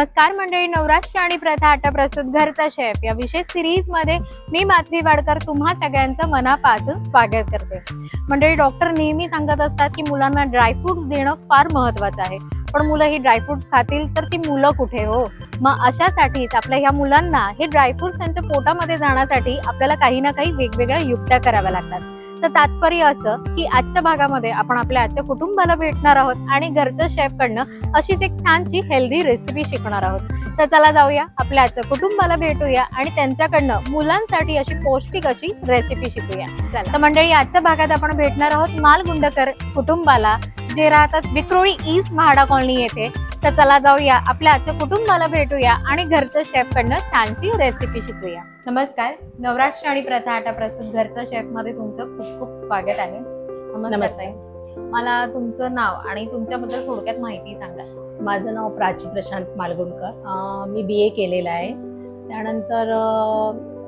नमस्कार मंडळी नवराष्ट्र आणि प्रथा आटा प्रस्तुत घरचा शेफ या विशेष सिरीजमध्ये मी माधवी वाडकर तुम्हा सगळ्यांचं मनापासून स्वागत करते. मंडळी डॉक्टर नेहमी सांगत असतात की मुलांना ड्रायफ्रुट्स देणं फार महत्वाचं आहे. पण मुलं ही ड्रायफ्रुट्स खातील तर ती मुलं कुठे हो? मग अशासाठीच आपल्या ह्या मुलांना हे ड्रायफ्रुट्स त्यांच्या पोटामध्ये जाण्यासाठी आपल्याला काही ना काही वेगवेगळ्या युक्त्या कराव्या लागतात. तर तात्पर्य असं की आजच्या भागामध्ये आपण आपल्या आजच्या कुटुंबाला भेटणार आहोत आणि घरच्या शेफ कडनं अशीच एक छानशी हेल्दी रेसिपी शिकणार आहोत. तर चला जाऊया आपल्या आजच्या कुटुंबाला भेटूया आणि त्यांच्याकडनं मुलांसाठी अशी पौष्टिक अशी रेसिपी शिकूया. चला. तर मंडळी आजच्या भागात आपण भेटणार आहोत मालगुंडकर कुटुंबाला जे राहतात विक्रोळी ईस्ट महाडा कॉलनी येथे. तर चला जाऊया आपल्या आजच्या कुटुंबाला भेटूया आणि घरच्या शेफ कडनं छानशी रेसिपी शिकूया. नमस्कार. नवराष्ट्र आणि प्रथा आटा प्रस्तुत घरच्या शेफमध्ये तुमचं खूप खूप स्वागत आहे. नमस्कार. मला तुमचं नाव आणि तुमच्याबद्दल थोडक्यात माहिती सांगा. माझं नाव प्राची प्रशांत मालगुणकर मी बी ए केलेलं आहे. त्यानंतर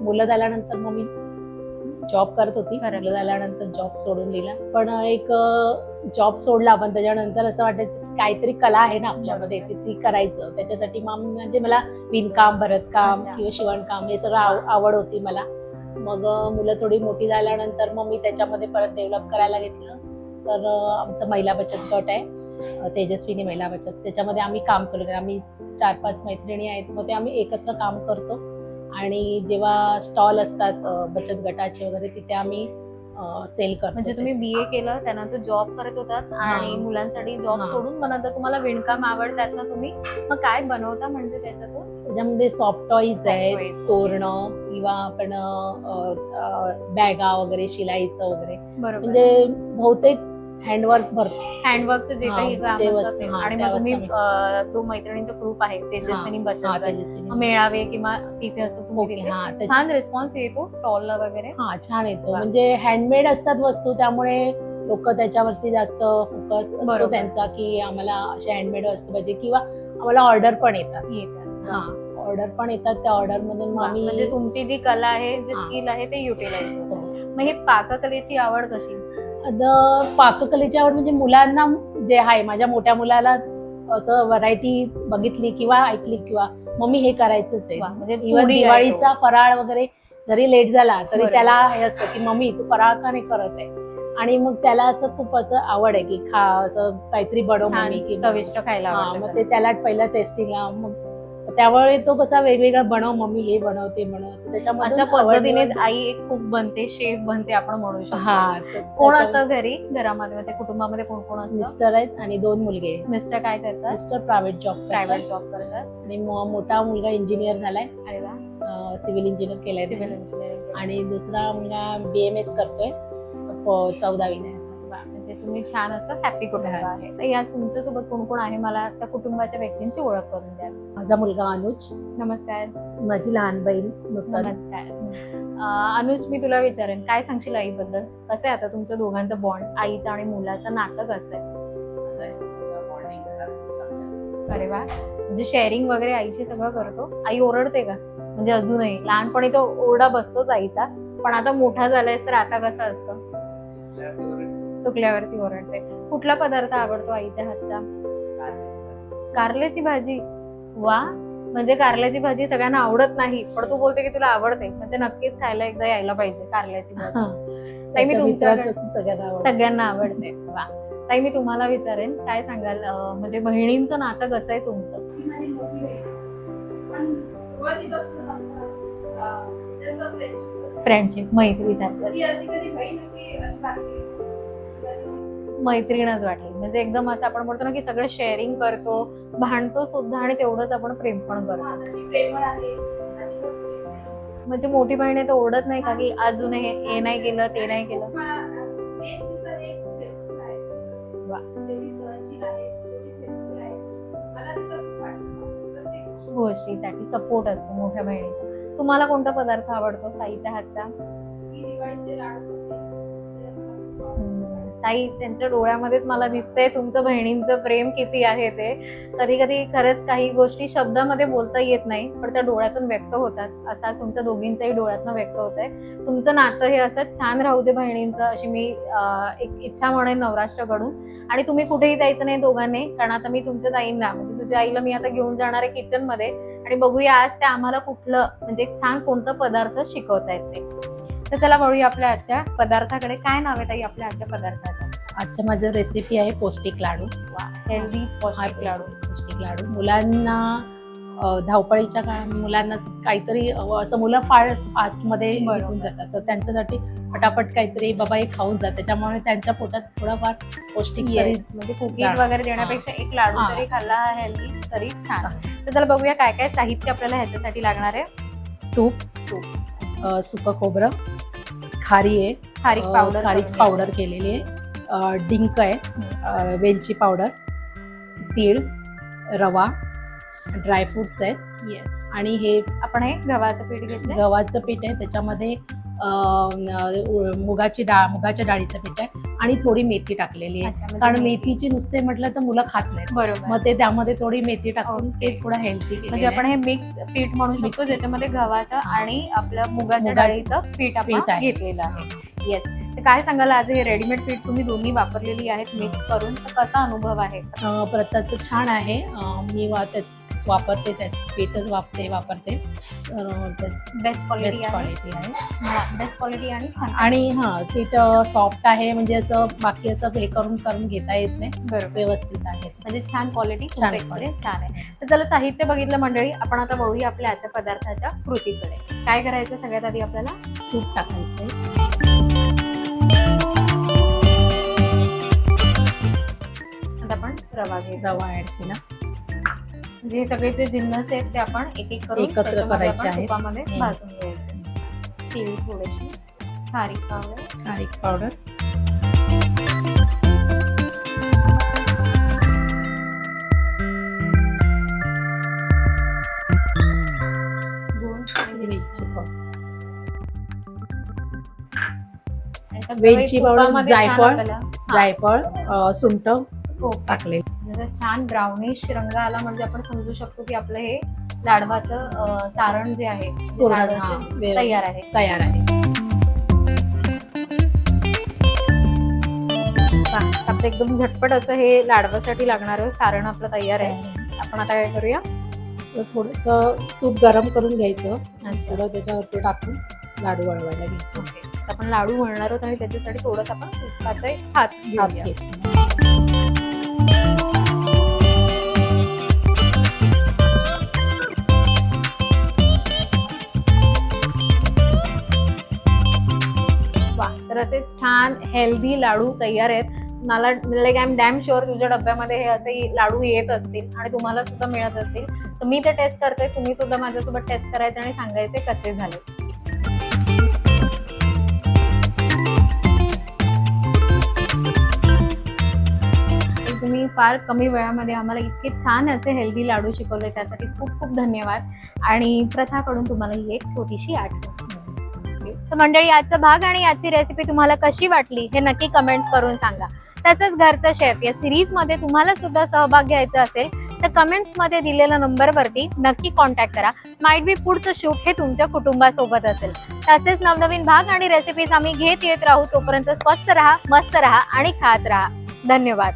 मुलं झाल्यानंतर मग मी जॉब करत होती. मुलं झाल्यानंतर जॉब सोडून दिला. पण एक जॉब सोडला पण त्याच्यानंतर असं वाटायचं काहीतरी कला आहे ना आपल्यामध्ये ती ती करायचं. त्याच्यासाठी मग म्हणजे मला विणकाम भरतकाम. किंवा शिवणकाम हे सगळं आव- आवड होती मला. मग मुलं थोडी मोठी झाल्यानंतर मग मी त्याच्यामध्ये परत डेव्हलप करायला घेतलं. तर आमचं महिला बचत गट आहे. तेजस्विनी महिला बचत. त्याच्यामध्ये आम्ही काम चालू केलं. आम्ही चार पाच मैत्रिणी आहेत. मग ते आम्ही एकत्र काम करतो. आणि जेव्हा स्टॉल असतात बचत गटाचे वगैरे तिथे आम्ही सेल करतो म्हणजे तुम्ही बी ए केलं त्यानंतर जॉब करत होतात आणि. मुलांसाठी जॉब. सोडून मग नंतर तुम्हाला विणकाम आवड त्यातनं तुम्ही मग काय बनवता म्हणजे त्याच्यातून त्याच्यामध्ये सॉफ्ट टॉईज आहेत Toys. तोरणं किंवा आपण बॅगा वगैरे शिलाईचं वगैरे म्हणजे बहुतेक हँडवर्क भरतो हँडवर्कचं जे काही काम जे असतं वस्तू- ते. हा, आणि त्या मग तुम्ही वस्तू. अं, जो मैत्रिणींचा ग्रुप आहे तेजस्विनी बचत हा गट, तेजस्विनी मेळावे किंवा तिथे असं तुम्ही ओके तिथे हा त्याच्या- छान रिस्पॉन्स येतो स्टॉलला वगैरे. हा छान येतो. वा. म्हणजे हँडमेड असतात वस्तू त्यामुळे लोक त्याच्यावरती जास्त फोकस असतो बरोबर. त्यांचा की आम्हाला असे हँडमेड वस्तू पाहिजे किंवा आम्हाला ऑर्डर पण येतात. येतात. हा ऑर्डर पण येतात त्या ऑर्डर मधून मग वा, आम्ही म्हणजे तुमची जी कला आहे जे हा. स्किल आहे ते युटिलाइज हो. होतं मग हे पाककलेची आवड कशी? पाककलेची आवड म्हणजे मुलांना जे आहे माझ्या मोठ्या मुलाला असं व्हरायटी बघितली किंवा ऐकली किंवा मम्मी हे करायचंच आहे. म्हणजे इव्हन आहे दिवाळीचा फराळ वगैरे जरी लेट झाला तरी. त्याला हे असतं की मम्मी तू फराळ का नाही करत आहे? आणि मग त्याला असं खूप असं आवड आहे की खा असं काहीतरी बनव मम्मी की चविष्ट खायला मग ते त्याला पहिलं टेस्टिंगला मग त्यामुळे तो कसा वेगवेगळा बनव मम्मी हे बनव ते बनव तर त्याच्यामध्ये अशा पद्धतीनेच आई एक कुक बनते शेफ बनते आपण म्हणू शकतो. हा कोण असतं घरी? घरामध्ये म्हणजे कुटुंबामध्ये कोण कोण असतं? मिस्टर आहेत आणि दोन मुलगे मिस्टर काय करतात? Mister private job private job करतात. आणि मोठा मुलगा इंजिनियर झालाय. अरे वा. सिव्हिल इंजिनियर केलाय सिव्हिल. इंजिनिअरिंग. आणि दुसरा मुलगा बी एम एस करतोय. चौदावीला आहे. म्हणजे तुम्ही छान असं हॅपी कुटुंब आहे. तर या तुमच्यासोबत कोण कोण आहे मला त्या कुटुंबाच्या व्यक्तींची ओळख करून द्या. माझा मुलगा अनुज. नमस्कार. माझी लहान बहीण नमस्कार. अनुज मी तुला विचारेन काय सांगशील आईबद्दल? कसं आहे आता तुमच्या दोघांचं बॉन्ड आईचं आणि मुलाचं नातं कसं आहे? अरे वा. म्हणजे शेअरिंग वगैरे आईशी सगळं करतो. आई ओरडते का? म्हणजे अजूनही. लहानपणी तो ओरडा बसतोच आईचा. पण आता मोठा झालायस तर आता कसं असतं? चुकल्यावरती ओरडते. कुठला पदार्थ आवडतो आईच्या हातचा? कारल्याची भाजी. वा म्हणजे कारल्याची भाजी सगळ्यांना आवडत नाही पण तू बोलते की तुला आवडते म्हणजे नक्कीच खायला एकदा यायला पाहिजे कारल्याची भाजी. ताई मी तुमच्याकडे मित्रापासून सगळ्यांना आवडतं. वा. ताई मी तुम्हाला विचारेन काय सांगाल म्हणजे बहिणींचं नातं कसं आहे तुमचं? फ्रेंडशिप मैत्री झालं. मैत्रीणच वाटली. म्हणजे एकदम असं आपण म्हणतो ना की सगळं शेअरिंग करतो भांडतो सुद्धा आणि तेवढंच आपण प्रेम पण करतो. म्हणजे मोठी बहीण आहे तर ओढत नाही का की अजून हे नाही केलं ते नाही केलं? गोष्टीसाठी सपोर्ट असतो मोठ्या बहिणीचा. तुम्हाला कोणता पदार्थ आवडतो ताईच्या हातचा? ताई त्यांच्या डोळ्यामध्येच मला दिसतंय. तुमचं बहिणींचं प्रेम किती आहे ते. कधी कधी खरंच काही गोष्टी शब्दामध्ये बोलता येत नाही पण त्या डोळ्यातून व्यक्त होतात. असा तुमच्या दोघींच्याही डोळ्यातून व्यक्त होत आहे तुमचं नातं हे असं छान राहू दे बहिणींचं अशी मी एक इच्छा म्हणेन नवराष्ट्राकडून आणि तुम्ही कुठेही जायचं नाही दोघांनी कारण आता मी तुमच्या ताईंना म्हणजे तुझ्या आईला मी आता घेऊन जाणार आहे किचनमध्ये. आणि बघूया आज ते आम्हाला कुठलं म्हणजे छान कोणतं पदार्थ शिकवतायत ते. तर चला वळूया आपल्या आजच्या पदार्थाकडे. काय नाव आहे ताई आपल्या आजच्या पदार्थाचं? आजच्या माझं रेसिपी आहे पौष्टिक लाडू. हेल्दी पौष्टिक लाडू. पौष्टिक लाडू. मुलांना धावपळीच्या काळात मुलांना काहीतरी असं मुलं फार फास्टमध्ये. निघून जातात. तर त्यांच्यासाठी पटापट काहीतरी बाबा हे खाऊन जात त्याच्यामुळे त्यांच्या पोटात थोडाफार पौष्टिक तरी म्हणजे कुकीज. वगैरे देण्यापेक्षा एक लाडू. जरी खाल्ला हेल्दी तरी छान. तर चला बघूया काय काय साहित्य आपल्याला ह्याच्यासाठी लागणार आहे. तूप. अ, सुकं खोबरं खारी आहे. खारीक पावडर खारीक पावडर केलेली आहे. डिंक आहे. वेलची पावडर तीळ रवा ड्रायफ्रुट्स आहेत. आणि हे आपण हे गव्हाचं पीठ घेतलं गव्हाचं पीठ आहे. त्याच्यामध्ये मुगाची डाळ मुगाच्या डाळीचं पीठ आहे आणि थोडी मेथी टाकलेली आहे. कारण मेथीची नुसते म्हटलं तर मुलं खात नाहीत. बरोबर. मग ते त्यामध्ये थोडी मेथी टाकून. ते थोडं हेल्थी म्हणजे आपण हे मिक्स पीठ म्हणू शकतो. ज्याच्यामध्ये गव्हाचं आणि आपल्या मुगाच्या मुगाचं डाळीचं पीठ पीठ आपण. घेतलेलं आहे. येस तर काय सांगाल आज हे रेडीमेड पीठ तुम्ही दोन्ही वापरलेली आहेत मिक्स करून. तर कसा अनुभव आहे? प्रताचं छान आहे. मी त्याच वापरते त्याच पीठच वापरते वापरते. बेस्ट बेस्ट क्वालिटी आहे. क्वालिटी आहे. बेस्ट क्वालिटी आणि छान आणि हा पीठ सॉफ्ट आहे म्हणजे असं बाकी असं हे करून करून घेता येत नाही. बरोबर. व्यवस्थित आहे. म्हणजे छान क्वालिटी छान छान एक्सपिरियन्स छान आहे. तर चला साहित्य बघितलं मंडळी. आपण आता वळूया आपल्या आजच्या पदार्थाच्या कृतीकडे. काय करायचं सगळ्यात आधी आपल्याला? तूप टाकायचं आता आपण रवा घेऊ रवा ऍड केला. हे सगळे जे जिन्नस आहेत ते आपण एक एक करून एकत्र करायचे आहेत. तुपामध्ये. भाजून घ्यायचे. तीळ थोडेसे खारीक पावडर. खारीक पावडर. वेलची पावडर. जायफळ, जायफळ सुंठ हो. टाकले जसं छान ब्राउनिश रंग आला म्हणजे आपण समजू शकतो की आपलं हे लाडवाचं सारण जे आहे तयार आहे. तयार आहे. आपलं एकदम झटपट असं हे लाडवासाठी लागणार सारण आपलं तयार आहे. आपण आता काय करूया? थोडस तूप गरम करून घ्यायचं. अच्छा. थोडं त्याच्यावरती टाकून लाडू वळवायला घ्यायचे. आपण लाडू वळणार आहोत आणि त्याच्यासाठी थोडस आपण तुपाचा एक हात हात घेऊया. घ्यायचे असे छान हेल्दी लाडू तयार आहेत. मला like I am damn sure तुझ्या डब्यामध्ये हे असे लाडू येत असतील आणि तुम्हाला सुद्धा मिळत असतील. तर मी ते टेस्ट करते तुम्ही सुद्धा माझ्यासोबत टेस्ट करायचे आणि सांगायचे कसे झाले. तुम्ही फार कमी वेळामध्ये आम्हाला इतके छान असे हेल्दी लाडू शिकवले त्यासाठी खूप खूप धन्यवाद. आणि प्रथाकडून तुम्हाला ही एक छोटीशी आठवण. तर मंडळी आजचा भाग आणि आजची रेसिपी तुम्हाला कशी वाटली हे नक्की कमेंट्स करून सांगा. तसंच घरचा शेफ या सिरीजमध्ये तुम्हाला सुद्धा सहभाग घ्यायचा असेल तर कमेंट्समध्ये दिलेल्या नंबरवरती नक्की कॉन्टॅक्ट करा. माइट बी पुढचं शूट हे तुमच्या कुटुंबासोबत असेल. तसेच नवनवीन भाग आणि रेसिपीज आम्ही घेत येत राहू. तोपर्यंत स्वस्त राहा मस्त राहा आणि खात राहा. धन्यवाद.